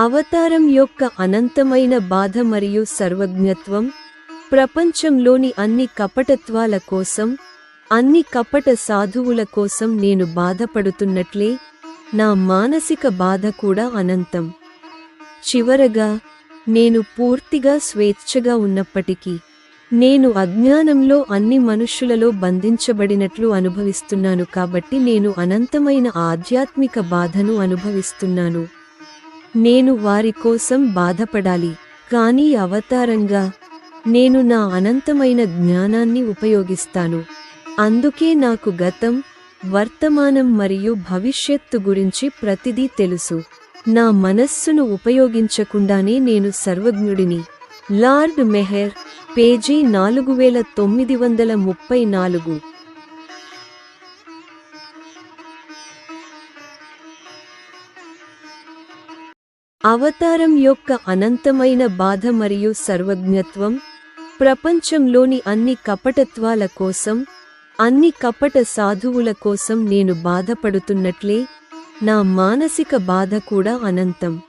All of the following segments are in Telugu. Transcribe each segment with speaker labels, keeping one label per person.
Speaker 1: అవతారం యొక్క అనంతమైన బాధ మరియు సర్వజ్ఞత్వం ప్రపంచంలోని అన్ని కపటత్వాల కోసం అన్ని కపట సాధువుల కోసం నేను బాధపడుతున్నట్లే నా మానసిక బాధ కూడా అనంతం. చివరగా నేను పూర్తిగా స్వేచ్ఛగా ఉన్నప్పటికీ నేను అజ్ఞానంలో అన్ని మనుష్యులలో బంధించబడినట్లు అనుభవిస్తున్నాను కాబట్టి నేను అనంతమైన ఆధ్యాత్మిక బాధను అనుభవిస్తున్నాను. నేను వారి కోసం బాధపడాలి కానీ అవతారంగా నేను నా అనంతమైన జ్ఞానాన్ని ఉపయోగిస్తాను. అందుకే నాకు గతం వర్తమానం మరియు భవిష్యత్తు గురించి ప్రతిదీ తెలుసు. నా మనస్సును ఉపయోగించకుండానే నేను సర్వజ్ఞుడిని. లార్డ్ మెహర్ పేజీ నాలుగు వేల తొమ్మిది వందల ముప్పై నాలుగు. అవతారం యొక్క అనంతమైన బాధ మరియు సర్వజ్ఞత్వం ప్రపంచంలోని అన్ని కపటత్వాల కోసం అన్ని కపట సాధువుల కోసం నేను బాధపడుతున్నట్లే నా మానసిక బాధ కూడా అనంతం.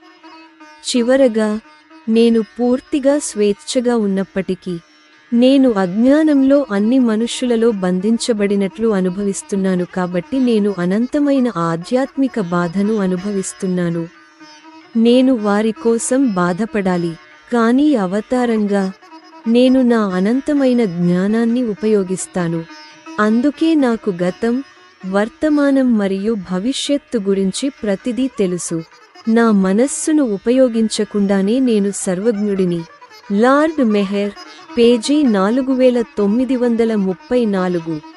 Speaker 1: చివరగా నేను పూర్తిగా స్వేచ్ఛగా ఉన్నప్పటికీ నేను అజ్ఞానంలో అన్ని మనుష్యులలో బంధించబడినట్లు అనుభవిస్తున్నాను కాబట్టి నేను అనంతమైన ఆధ్యాత్మిక బాధను అనుభవిస్తున్నాను. నేను వారి కోసం బాధపడాలి కానీ అవతారంగా నేను నా అనంతమైన జ్ఞానాన్ని ఉపయోగిస్తాను. అందుకే నాకు గతం వర్తమానం మరియు భవిష్యత్తు గురించి ప్రతిదీ తెలుసు. నా మనస్సును ఉపయోగించకుండానే నేను సర్వజ్ఞుడిని. లార్డ్ మెహర్ పేజీ నాలుగు వేల తొమ్మిది వందల ముప్పై నాలుగు.